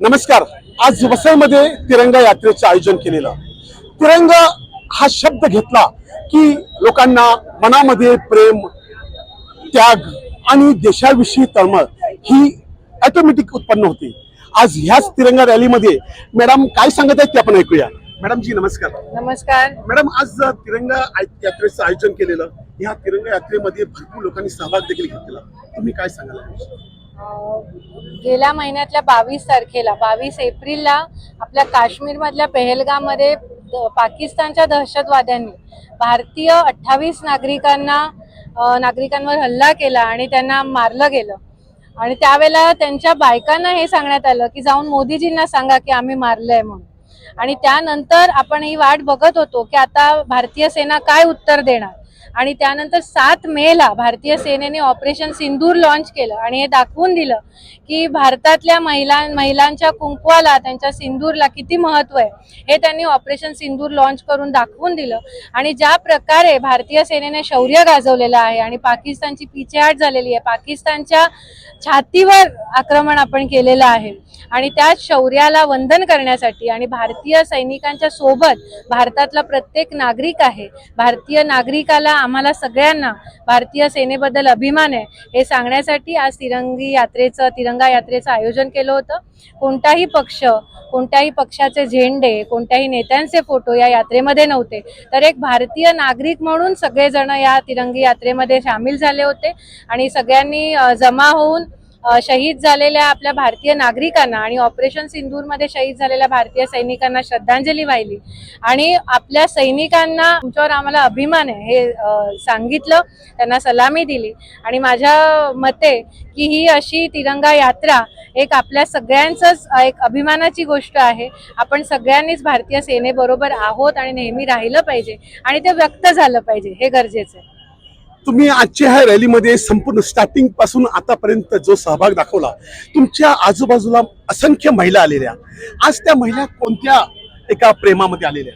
नमस्कार. आज वसईमध्ये तिरंगा यात्रेचं आयोजन केलेलं. तिरंगा हा शब्द घेतला की लोकांना मनामध्ये प्रेम त्याग आणि देशाविषयी तळमळ ही ऑटोमॅटिक उत्पन्न होते. आज ह्याच तिरंगा रॅलीमध्ये मॅडम काय सांगत आहेत ते आपण ऐकूया. मॅडम जी नमस्कार. नमस्कार. मॅडम आज तिरंगा यात्रेचं आयोजन केलेलं ह्या तिरंगा यात्रेमध्ये भरपूर लोकांनी सहभाग देखील घेतलेला. तुम्ही काय सांगाल गेल्या महिन्यातल्या बावीस तारखेला बावीस एप्रिलला आपल्या काश्मीरमधल्या पेहलगाममध्ये पाकिस्तानच्या दहशतवाद्यांनी भारतीय अठ्ठावीस नागरिकांना नागरिकांवर हल्ला केला आणि त्यांना मारलं गेलं. आणि त्यावेळेला त्यांच्या बायकांना हे सांगण्यात आलं की जाऊन मोदीजींना सांगा की आम्ही मारलंय म्हणून. आणि त्यानंतर आपण ही वाट बघत होतो की आता भारतीय सेना काय उत्तर देणार. आणि त्यानंतर सात मेला भारतीय सेनेने ऑपरेशन सिंदूर लॉन्च केलं आणि हे दाखवून दिलं की भारतातल्या महिला महिलांच्या कुंकवाला त्यांच्या सिंदूरला किती महत्त्व आहे हे त्यांनी ऑपरेशन सिंदूर लॉन्च करून दाखवून दिलं. आणि ज्या प्रकारे भारतीय सेनेने शौर्य गाजवलेलं आहे आणि पाकिस्तानची पिछेहाट झालेली आहे पाकिस्तानच्या छातीवर आक्रमण आपण केलेलं आहे आणि त्या शौर्याला वंदन करण्यासाठी आणि भारतीय सैनिकांच्या सोबत भारतातला प्रत्येक नागरिक आहे भारतीय नागरिकाला आम्हाला सगळ्यांना भारतीय सेनेबद्दल अभिमान आहे. हे सांगण्यासाठी आज तिरंगी यात्रेचं तिरंगा यात्रेचं आयोजन केलं होतं. कोणताही पक्ष कोणत्याही पक्षाचे झेंडे कोणत्याही नेत्यांचे फोटो या यात्रेमध्ये नव्हते. तर एक भारतीय नागरिक म्हणून सगळेजण या तिरंगी यात्रेमध्ये सामील झाले होते. आणि सगळ्यांनी जमा होऊन शहीद झालेल्या आपल्या भारतीय नागरिकांना आणि ऑपरेशन सिंधूरमध्ये शहीद झालेल्या भारतीय सैनिकांना श्रद्धांजली वाहिली. आणि आपल्या सैनिकांना तुमच्यावर आम्हाला अभिमान आहे हे सांगितलं त्यांना सलामी दिली. आणि माझ्या मते की ही अशी तिरंगा यात्रा एक आपल्या सगळ्यांचंच एक अभिमानाची गोष्ट आहे. आपण सगळ्यांनीच भारतीय सेनेबरोबर आहोत आणि नेहमी राहिलं पाहिजे आणि ते व्यक्त झालं पाहिजे हे गरजेचं आहे. तुम्ही आजच्या ह्या रॅलीमध्ये संपूर्ण स्टार्टिंगपासून आतापर्यंत जो सहभाग दाखवला तुमच्या आजूबाजूला असंख्य महिला आलेल्या. आज त्या महिला कोणत्या एका प्रेमामध्ये आलेल्या?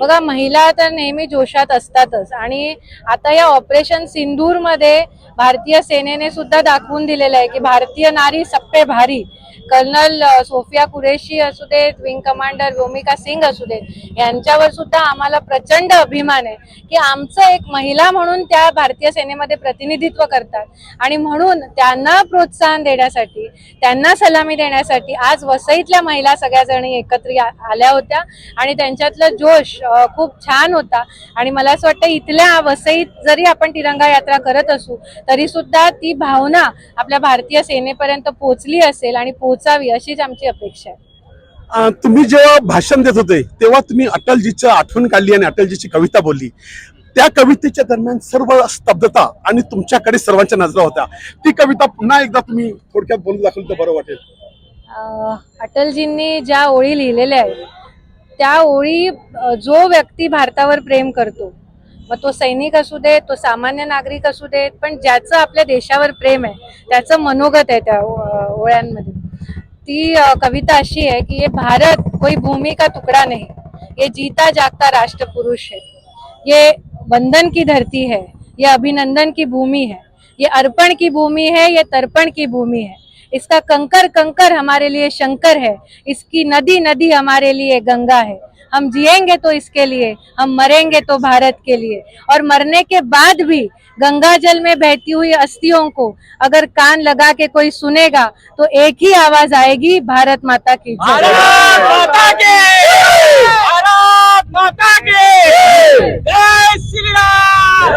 बघा महिला तर नेहमी जोशात असतातच. आणि आता या ऑपरेशन सिंदूरमध्ये भारतीय सेनेने सुद्धा दाखवून दिलेलं आहे की भारतीय नारी सप्पे भारी. कर्नल सोफिया कुरेशी असू देत विंग कमांडर भूमिका सिंग असू देत यांच्यावर सुद्धा आम्हाला प्रचंड अभिमान आहे की आमचं एक महिला म्हणून त्या भारतीय सेनेमध्ये प्रतिनिधित्व करतात. आणि म्हणून त्यांना प्रोत्साहन देण्यासाठी त्यांना सलामी देण्यासाठी आज वसईतल्या महिला सगळ्या जणी एकत्र आल्या होत्या. आणि त्यांच्यातला जोश खूप छान होता. आणि मला असं वाटतं इथल्या वसईत जरी आपण तिरंगा यात्रा करत असू तरी सुद्धा ती भावना आपल्या भारतीय सेनेपर्यंत पोहोचली असेल आणि पोहोचावी अशीच आमची अपेक्षा आहे. तुम्ही जेव्हा भाषण देत होते तेव्हा तुम्ही अटलजीचं आठवण काढली आणि अटलजीची कविता बोलली. त्या कवितेच्या दरम्यान सर्व स्तब्धता आणि तुमच्याकडे सर्वांच्या नजरा होत्या. ती कविता पुन्हा एकदा तुम्ही थोडक्यात बोलून दाखवली तर बरं वाटेल. अटलजींनी ज्या ओळी लिहिलेल्या आहेत त्या ओळी जो व्यक्ती भारतावर प्रेम करतो मग तो सैनिक असू देत तो सामान्य नागरिक असू देत पण ज्याचं आपल्या देशावर प्रेम आहे त्याचं मनोगत आहे त्या ओळ्यांमध्ये. ती कविता अशी आहे की ये भारत कोई भूमि का टुकड़ा नहीं, ये जीता जागता राष्ट्र पुरुष है। ये बंधन की धरती है, ये अभिनंदन की भूमि है, ये अर्पण की भूमि है, ये तर्पण की भूमि है। इसका कंकर कंकर हमारे लिए शंकर है, इसकी नदी नदी हमारे लिए गंगा है। हम जिएंगे तो इसके लिए हम मरेंगे तो भारत के लिए और मरने के बाद भी गंगा जल में बहती हुई अस्थियों को अगर कान लगा के कोई सुनेगा तो एक ही आवाज आएगी भारत माता की जय। भारत माता की भारत माता की जय श्री राम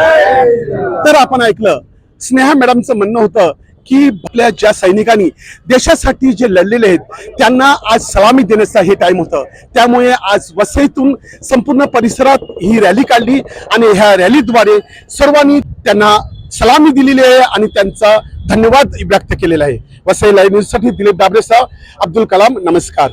तर आपण ऐकलं स्नेहा मॅडमचं म्हणणं होतं की आपल्या ज्या सैनिकांनी देशासाठी जे लढलेले आहेत त्यांना आज सलामी देण्याचा हे टाइम होतं. त्यामुळे आज वसईतून संपूर्ण परिसरात ही रॅली काढली आणि ह्या रॅलीद्वारे सर्वांनी त्यांना सलामी दिलेली आहे आणि त्यांचा धन्यवाद व्यक्त केलेला आहे. वसई लाईव्ह न्यूजसाठी दिलीप डाबरेसा अब्दुल कलाम नमस्कार.